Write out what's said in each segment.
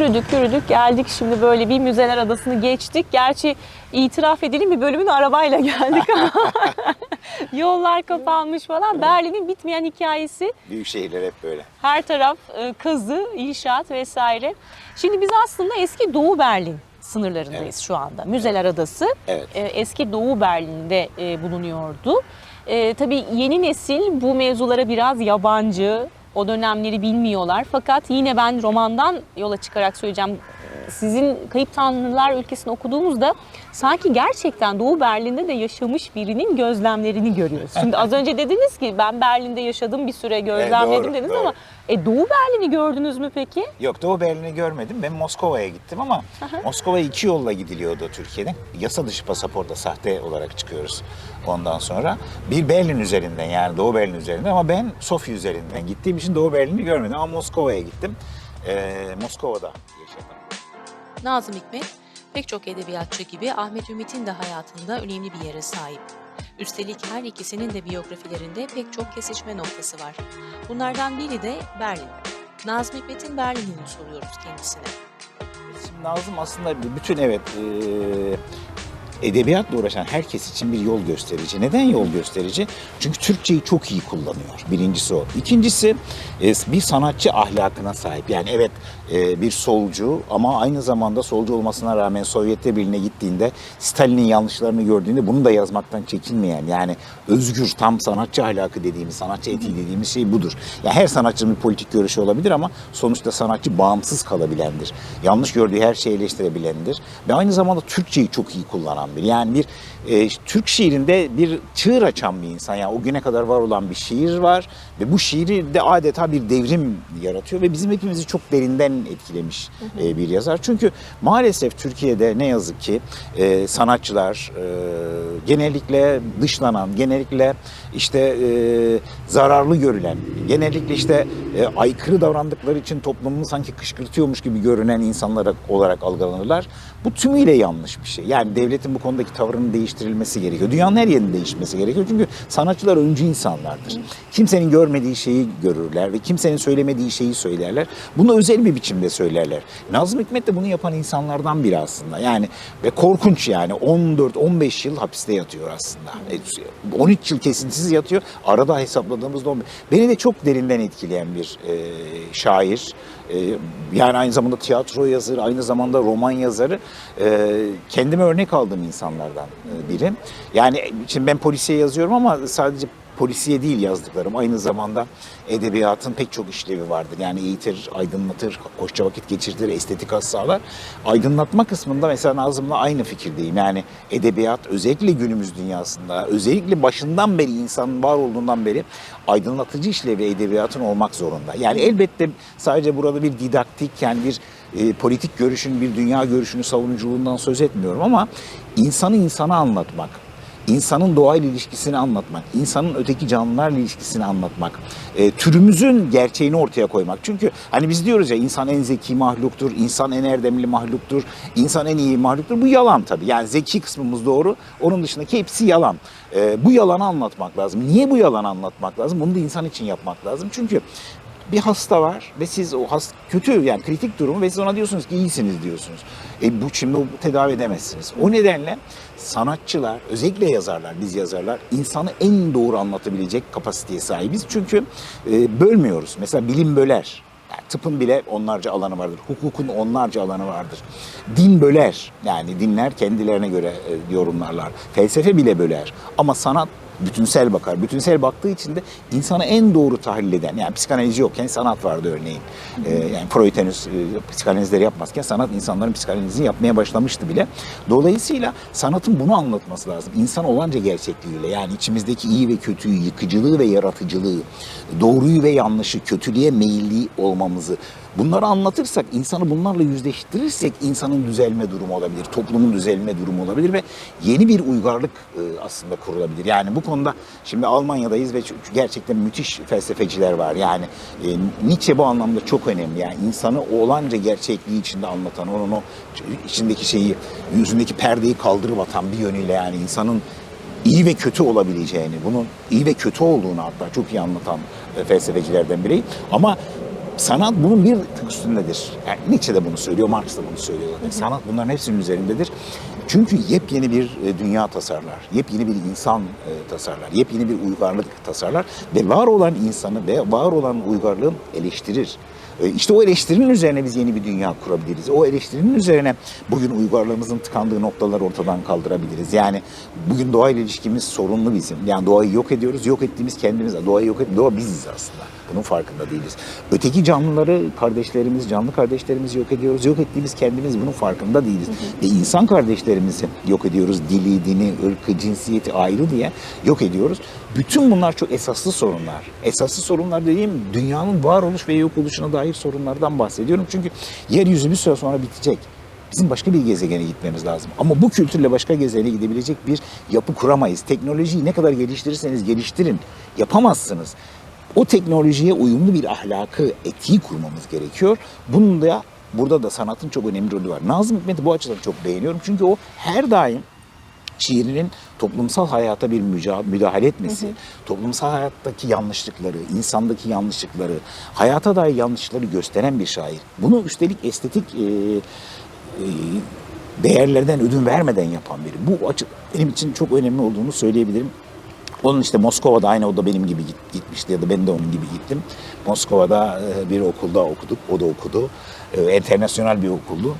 Yürüdük yürüdük geldik şimdi böyle bir müzeler adasını geçtik. Gerçi itiraf edelim bir bölümün arabayla geldik ama yollar kapanmış falan. Berlin'in bitmeyen hikayesi. Büyük şehirler hep böyle. Her taraf e, kazı, inşaat vesaire. Şimdi biz aslında eski Doğu Berlin sınırlarındayız Evet. şu anda. Müzeler Adası Evet. e, eski Doğu Berlin'de e, bulunuyordu. E, tabii yeni nesil bu mevzulara biraz yabancı. O dönemleri bilmiyorlar. Fakat yine ben romandan yola çıkarak söyleyeceğim. Sizin Kayıp Tanrılar ülkesini okuduğumuzda sanki gerçekten Doğu Berlin'de de yaşamış birinin gözlemlerini görüyoruz. Şimdi az önce dediniz ki ben Berlin'de yaşadım bir süre gözlemledim doğru, dediniz doğru. ama e, Doğu Berlin'i gördünüz mü peki? Yok Doğu Berlin'i görmedim. Ben Moskova'ya gittim ama Moskova'ya iki yolla gidiliyordu Türkiye'den. Yasa dışı pasaportla sahte olarak çıkıyoruz ondan sonra. Bir Berlin üzerinden yani Doğu Berlin üzerinden ama ben Sofya üzerinden gittiğim için Doğu Berlin'i görmedim ama Moskova'ya gittim. Ee, Moskova'da yaşadım. Nazım Hikmet, pek çok edebiyatçı gibi Ahmet Ümit'in de hayatında önemli bir yere sahip. Üstelik her ikisinin de biyografilerinde pek çok kesişme noktası var. Bunlardan biri de Berlin. Nazım Hikmet'in Berlin'ini soruyoruz kendisine. Şimdi Nazım aslında bütün evet edebiyatla uğraşan herkes için bir yol gösterici. Neden yol gösterici? Çünkü Türkçeyi çok iyi kullanıyor. Birincisi o. İkincisi e, bir sanatçı ahlakına sahip. Yani evet e, bir solcu ama aynı zamanda solcu olmasına rağmen Sovyetler Birliği'ne gittiğinde Stalin'in yanlışlarını gördüğünde bunu da yazmaktan çekinmeyen yani özgür tam sanatçı ahlakı dediğimiz, sanatçı etiği dediğimiz şey budur. Yani her sanatçının bir politik görüşü olabilir ama sonuçta sanatçı bağımsız kalabilendir. Yanlış gördüğü her şeyi eleştirebilendir. Ve aynı zamanda Türkçeyi çok iyi kullanan bir. Yani bir e, Türk şiirinde bir çığır açan bir insan. Yani o güne kadar var olan bir şiir var ve bu şiiri de adeta bir devrim yaratıyor ve bizim hepimizi çok derinden etkilemiş e, bir yazar. Çünkü maalesef Türkiye'de ne yazık ki e, sanatçılar e, genellikle dışlanan, genellikle işte e, zararlı görülen, genellikle işte e, aykırı davrandıkları için toplumu sanki kışkırtıyormuş gibi görünen insanlar olarak algılanırlar. Bu tümüyle yanlış bir şey. Yani devletin bu konudaki tavrının değiştirilmesi gerekiyor. Dünyanın her yerinin değişmesi gerekiyor. Çünkü sanatçılar öncü insanlardır. Kimsenin görmediği şeyi görürler ve kimsenin söylemediği şeyi söylerler. Bunu özel bir biçimde söylerler. Nazım Hikmet de bunu yapan insanlardan biri aslında. Yani ve korkunç yani 14-15 yıl hapiste yatıyor aslında. E, 13 yıl kesintisiz yatıyor. Arada hesapladığımızda 15. Beni de çok derinden etkileyen bir e, şair. E, yani aynı zamanda tiyatro yazarı, aynı zamanda roman yazarı. E, kendime örnek aldığım insanlardan e, biri. Yani şimdi ben polisiye yazıyorum ama sadece polisiye değil yazdıklarım. Aynı zamanda edebiyatın pek çok işlevi vardır. Yani eğitir, aydınlatır, hoşça vakit geçirtir, estetik has sağlar. Aydınlatma kısmında mesela Nazım'la aynı fikirdeyim. Yani edebiyat özellikle günümüz dünyasında, özellikle başından beri insanın var olduğundan beri aydınlatıcı işlevi edebiyatın olmak zorunda. Yani elbette sadece burada bir didaktik yani bir e, politik görüşün, bir dünya görüşünü savunuculuğundan söz etmiyorum ama insanı insana anlatmak, insanın doğayla ilişkisini anlatmak, insanın öteki canlılarla ilişkisini anlatmak, e, türümüzün gerçeğini ortaya koymak. Çünkü hani biz diyoruz ya insan en zeki mahluktur, insan en erdemli mahluktur, insan en iyi mahluktur. Bu yalan tabii. Yani zeki kısmımız doğru, onun dışındaki hepsi yalan. E, bu yalanı anlatmak lazım. Niye bu yalanı anlatmak lazım? Bunu da insan için yapmak lazım. Çünkü bir hasta var ve siz o hasta kötü yani kritik durumu ve siz ona diyorsunuz ki iyisiniz diyorsunuz. E bu şimdi o tedavi edemezsiniz. O nedenle sanatçılar, özellikle yazarlar, biz yazarlar insanı en doğru anlatabilecek kapasiteye sahibiz. Çünkü e, bölmüyoruz. Mesela bilim böler. Yani tıpın bile onlarca alanı vardır. Hukukun onlarca alanı vardır. Din böler. Yani dinler kendilerine göre e, yorumlarlar. Felsefe bile böler. Ama sanat bütünsel bakar. Bütünsel baktığı için de insanı en doğru tahlil eden, yani psikanaliz yokken sanat vardı örneğin. Ee, yani Freud henüz e, psikanalizleri yapmazken sanat insanların psikanalizini yapmaya başlamıştı bile. Dolayısıyla sanatın bunu anlatması lazım. İnsan olanca gerçekliğiyle yani içimizdeki iyi ve kötüyü, yıkıcılığı ve yaratıcılığı, doğruyu ve yanlışı, kötülüğe meyilli olmamızı Bunları anlatırsak, insanı bunlarla yüzleştirirsek insanın düzelme durumu olabilir, toplumun düzelme durumu olabilir ve yeni bir uygarlık e, aslında kurulabilir. Yani bu konuda şimdi Almanya'dayız ve gerçekten müthiş felsefeciler var. Yani e, Nietzsche bu anlamda çok önemli. Yani insanı olanca gerçekliği içinde anlatan, onun o içindeki şeyi, yüzündeki perdeyi kaldırıp atan bir yönüyle yani insanın iyi ve kötü olabileceğini, bunun iyi ve kötü olduğunu hatta çok iyi anlatan e, felsefecilerden biri. Ama sanat bunun bir tık üstündedir. Yani Nietzsche de bunu söylüyor, Marx da bunu söylüyor. Sanat bunların hepsinin üzerindedir. Çünkü yepyeni bir e, dünya tasarlar, yepyeni bir insan e, tasarlar, yepyeni bir uygarlık tasarlar ve var olan insanı ve var olan uygarlığın eleştirir. E, İşte o eleştirinin üzerine biz yeni bir dünya kurabiliriz. O eleştirinin üzerine bugün uygarlığımızın tıkandığı noktaları ortadan kaldırabiliriz. Yani bugün doğayla ilişkimiz sorunlu bizim. Yani doğayı yok ediyoruz. Yok ettiğimiz kendimiz. Doğayı yok et. Doğa biziz aslında. Bunun farkında değiliz. Öteki canlıları, kardeşlerimiz, canlı kardeşlerimizi yok ediyoruz. Yok ettiğimiz kendimiz bunun farkında değiliz. Ve insan kardeşlerimizi yok ediyoruz. Dili, dini, ırkı, cinsiyeti ayrı diye yok ediyoruz. Bütün bunlar çok esaslı sorunlar. Esaslı sorunlar dediğim dünyanın varoluş ve yok oluşuna dair sorunlardan bahsediyorum. Çünkü yeryüzü bir süre sonra bitecek. Bizim başka bir gezegene gitmemiz lazım. Ama bu kültürle başka gezegene gidebilecek bir yapı kuramayız. Teknolojiyi ne kadar geliştirirseniz geliştirin. Yapamazsınız. O teknolojiye uyumlu bir ahlakı, etiği kurmamız gerekiyor. Bunun da burada da sanatın çok önemli rolü var. Nazım Hikmet'i bu açıdan çok beğeniyorum. Çünkü o her daim şiirinin toplumsal hayata bir müdahale etmesi, toplumsal hayattaki yanlışlıkları, insandaki yanlışlıkları, hayata dair yanlışlıkları gösteren bir şair. Bunu üstelik estetik e, e, değerlerden ödün vermeden yapan biri. Bu açı benim için çok önemli olduğunu söyleyebilirim. Onun işte Moskova'da aynı o da benim gibi git- gitmişti ya da ben de onun gibi gittim. Moskova'da e, bir okulda okuduk, o da okudu. E, Enternasyonel bir okuldu.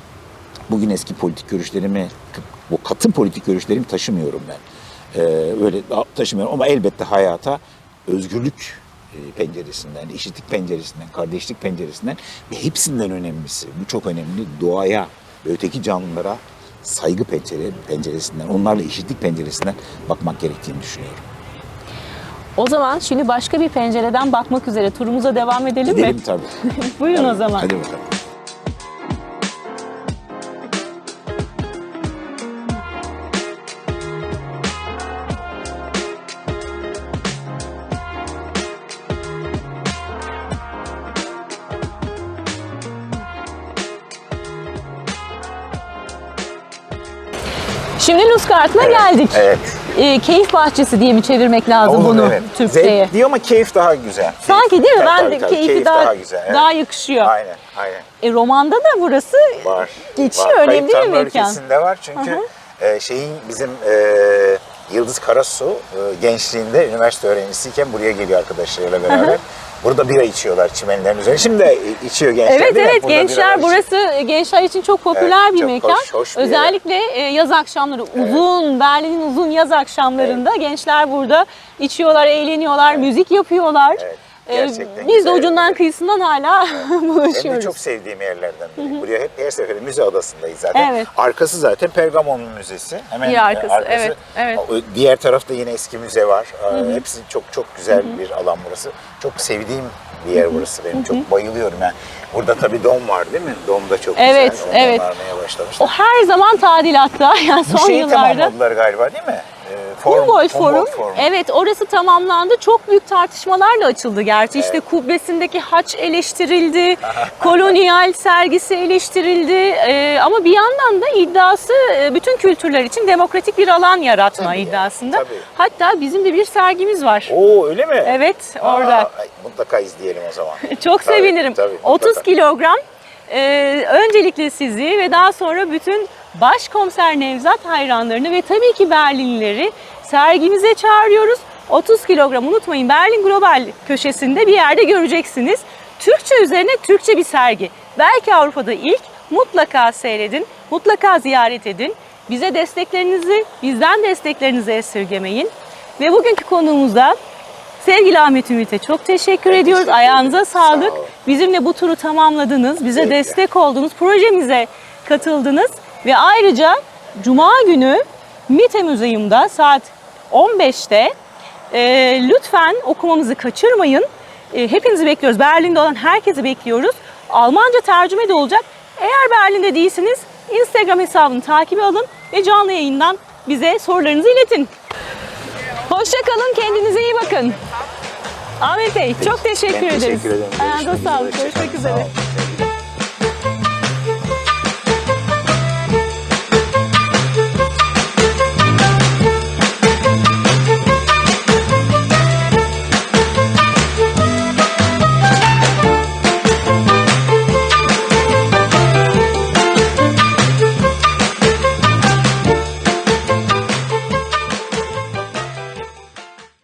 Bugün eski politik görüşlerimi, bu katı politik görüşlerimi taşımıyorum ben. Ee, öyle taşımıyorum ama elbette hayata özgürlük e, penceresinden, eşitlik penceresinden, kardeşlik penceresinden ve hepsinden önemlisi, bu çok önemli, doğaya ve öteki canlılara saygı pencere, penceresinden, onlarla eşitlik penceresinden bakmak gerektiğini düşünüyorum. O zaman şimdi başka bir pencereden bakmak üzere turumuza devam edelim mi? Gidelim tabii. Buyurun o zaman. Hadi bakalım. Şimdi Luzkart'ına geldik. Evet. Ee, keyif bahçesi diye mi çevirmek lazım Olur, bunu evet. Türkçe'ye? Zevk diyor ama keyif daha güzel. Sanki değil mi? Ben de tabii, keyfi Keyif daha, güzel. evet. daha yakışıyor. Aynen, aynen. E, romanda da burası Var. geçiyor. var. Önemli bir mekan. ülkesinde var çünkü e, şeyin bizim e, Yıldız Karasu e, gençliğinde üniversite öğrencisiyken buraya geliyor arkadaşlarıyla beraber. Burada bira içiyorlar çimenlerin üzerine. Şimdi de içiyor gençler Evet değil mi? evet bira gençler burası e, gençler için çok popüler Evet, bir çok mekan. hoş, hoş bir yer. Özellikle e, yaz akşamları uzun Berlin'in uzun yaz akşamlarında gençler burada içiyorlar, eğleniyorlar, müzik yapıyorlar. Evet, E, gerçekten Biz de ucundan yerler. kıyısından hala Benim de çok sevdiğim yerlerden biri. Buraya hep her seferinde müze adasındayız zaten. Evet. Arkası zaten Pergamon Müzesi. Hemen Bir e, arkası, evet, evet. Diğer tarafta yine eski müze var. Ee, Hepsi çok çok güzel bir alan burası. Çok sevdiğim bir yer burası benim. Çok bayılıyorum yani. Burada tabii dom var değil mi? Dom da çok Evet, güzel. Evet. varmaya başlamış. O her zaman tadilatta yani Bu son şeyi yıllarda. tamamladılar galiba değil mi? Humboldt Forum. Humboldt Forum. Evet orası tamamlandı. Çok büyük tartışmalarla açıldı gerçi. İşte kubbesindeki haç eleştirildi. kolonyal sergisi eleştirildi. Ee, ama bir yandan da iddiası e, bütün kültürler için demokratik bir alan yaratma Tabii, iddiasında. tabii. Hatta bizim de bir sergimiz var. Oo öyle mi? Evet Aa, orada. ay, mutlaka izleyelim o zaman. Çok Tabii, sevinirim. tabii, 30 mutlaka. kilogram. Ee, öncelikle sizi ve daha sonra bütün Başkomiser Nevzat hayranlarını ve tabii ki Berlinlileri sergimize çağırıyoruz. 30 kilogram unutmayın Berlin Global köşesinde bir yerde göreceksiniz. Türkçe üzerine Türkçe bir sergi. Belki Avrupa'da ilk mutlaka seyredin, mutlaka ziyaret edin. Bize desteklerinizi, bizden desteklerinizi esirgemeyin. Ve bugünkü konuğumuza sevgili Ahmet Ümit'e çok teşekkür ediyoruz. teşekkür Ayağınıza sağlık. Sağ. Bizimle bu turu tamamladınız. Bize Zevkle. destek oldunuz. Projemize katıldınız. Ve ayrıca Cuma günü MİTE Müzeyim'de saat 15'te e, lütfen okumamızı kaçırmayın. E, hepinizi bekliyoruz. Berlin'de olan herkesi bekliyoruz. Almanca tercüme de olacak. Eğer Berlin'de değilsiniz Instagram hesabını takibi alın ve canlı yayından bize sorularınızı iletin. Hoşçakalın, kendinize iyi bakın. Ahmet Bey çok teşekkür Ben ederiz. teşekkür ederim. Ayağınıza Görüşmek sağlık. üzere. Görüşmek Sağ üzere. olun.